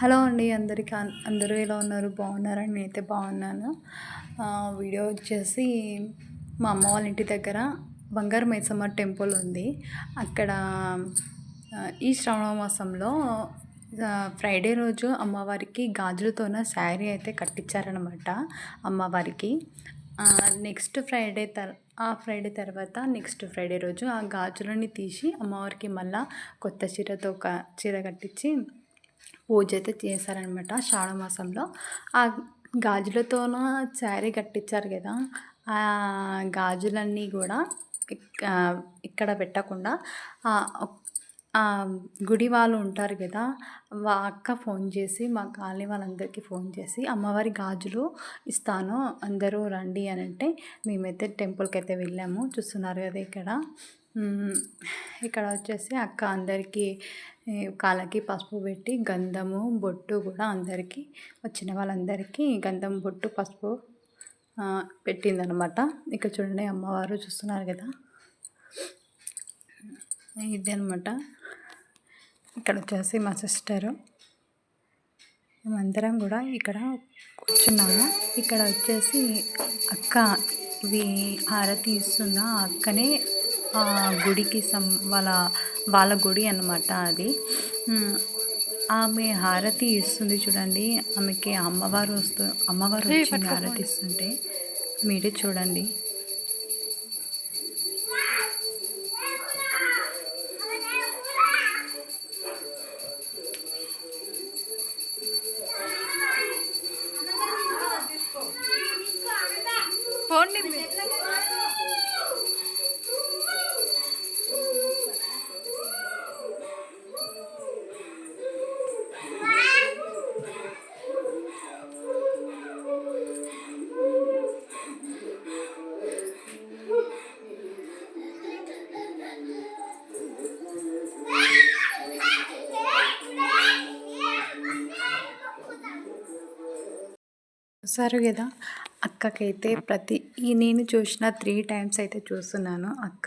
Hello అండి అందరికీ అందరూ ఎలా ఉన్నారు? బాగున్నారని నేనైతే బాగున్నాను. వీడియో వచ్చేసి మా అమ్మ వాళ్ళ ఇంటి దగ్గర బంగారు మైసమ్మ టెంపుల్ ఉంది. అక్కడ ఈ శ్రావణ మాసంలో ఫ్రైడే రోజు అమ్మవారికి గాజులతోన శారీ అయితే కట్టించారనమాట అమ్మవారికి. నెక్స్ట్ ఫ్రైడే తర్ ఆ ఫ్రైడే తర్వాత నెక్స్ట్ ఫ్రైడే రోజు ఆ గాజులని తీసి అమ్మవారికి మళ్ళీ కొత్త చీరతో చీర కట్టించి పూజ అయితే చేశారనమాట శ్రావణ మాసంలో. ఆ గాజులతోన శారీ కట్టించారు కదా ఆ గాజులన్నీ కూడా ఇక్కడ పెట్టకుండా గుడి వాళ్ళు ఉంటారు కదా వా అక్క ఫోన్ చేసి మా కాలనీ వాళ్ళందరికీ ఫోన్ చేసి అమ్మవారి గాజులు ఇస్తాను అందరూ రండి అని అంటే మేమైతే టెంపుల్కి అయితే వెళ్ళాము. చూస్తున్నారు కదా ఇక్కడ. ఇక్కడ వచ్చేసి అక్క అందరికీ కాళ్ళకి పసుపు పెట్టి గంధము బొట్టు కూడా అందరికీ వచ్చిన వాళ్ళందరికీ గంధం బొట్టు పసుపు పెట్టిందనమాట ఇక్కడ చూడండి అమ్మవారు చూస్తున్నారు కదా. ఇది అనమాట ఇక్కడ వచ్చేసి మా సిస్టరు. మేమందరం కూడా ఇక్కడ కూర్చున్నాము. ఇక్కడ వచ్చేసి అక్క ఇవి హారతి ఇస్తున్న అక్కనే గుడికి సం వాళ్ళ వాళ్ళ గుడి అన్నమాట అది. ఆమె హారతి ఇస్తుంది చూడండి. ఆమెకి అమ్మవారు వస్తూ అమ్మవారు వచ్చి హారతి ఇస్తుంటే మీరే చూడండి. చూసారు కదా అక్కకైతే ప్రతి ఈ నేను చూసిన త్రీ టైమ్స్ అయితే చూస్తున్నాను. అక్క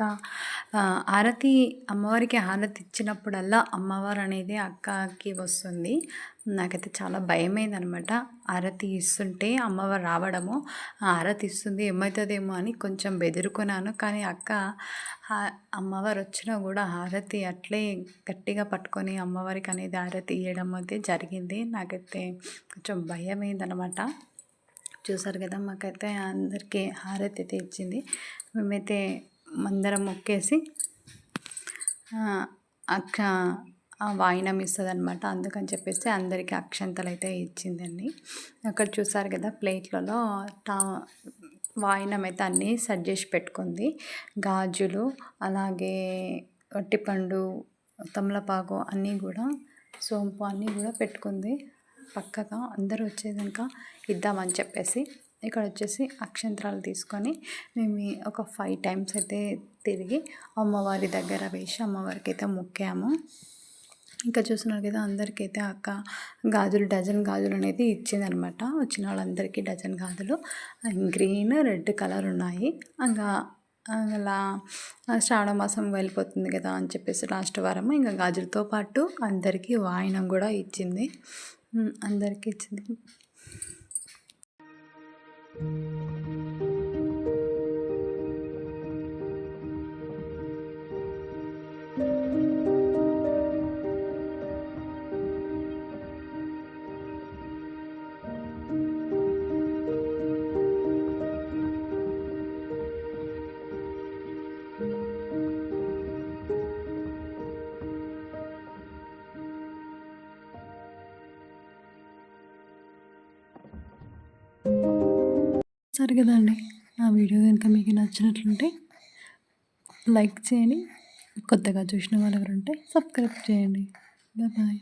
హారతి అమ్మవారికి హారతి ఇచ్చినప్పుడల్లా అమ్మవారు అనేది అక్కకి వస్తుంది. నాకైతే చాలా భయమైంది అనమాట ఇస్తుంటే అమ్మవారు రావడము హారతి ఇస్తుంది ఏమవుతుందేమో అని కొంచెం బెదురుకున్నాను. కానీ అక్క అమ్మవారు వచ్చినా కూడా హారతి అట్లే గట్టిగా పట్టుకొని అమ్మవారికి అనేది హారతి ఇవ్వడం అయితే జరిగింది. నాకైతే కొంచెం భయమైంది అనమాట చూసారు కదా మాకైతే అందరికీ హారతి అయితే ఇచ్చింది. మేమైతే అందరం మొక్కేసి అక్క వాయినం ఇస్తుంది అనమాట అందుకని చెప్పేసి అందరికీ అక్షంతలు అయితే ఇచ్చిందండి. అక్కడ చూసారు కదా ప్లేట్లలో టా వాయినం అయితే అన్నీ సెట్ చేసి పెట్టుకుంది. గాజులు అలాగే వట్టిపండు తమలపాకు అన్నీ కూడా సోంపు అన్నీ కూడా పెట్టుకుంది. పక్కగా అందరూ వచ్చేదాక ఇద్దామని చెప్పేసి ఇక్కడ వచ్చేసి అక్షంతరాలు తీసుకొని మేము ఒక ఫైవ్ టైమ్స్ అయితే తిరిగి అమ్మవారి దగ్గర వేసి అమ్మవారికి అయితే మొక్కాము. ఇంకా చూస్తున్నారు కదా అందరికైతే అక్క గాజులు డజన్ గాజులు అనేది ఇచ్చిందనమాట. వచ్చిన వాళ్ళందరికీ డజన్ గాజులు. గ్రీన్ రెడ్ కలర్ ఉన్నాయి. ఇంకా అలా శ్రావణ మాసం వెళ్ళిపోతుంది కదా అని చెప్పేసి లాస్ట్ వారము ఇంకా గాజులతో పాటు అందరికీ వాయినం కూడా ఇచ్చింది. అందరికీ ఇచ్చింది. సరే కదండి. నా వీడియో కనుక మీకు నచ్చినట్లుంటే లైక్ చేయండి. కొత్తగా చూసిన వాళ్ళు ఎవరుంటే సబ్స్క్రైబ్ చేయండి. బాయ్.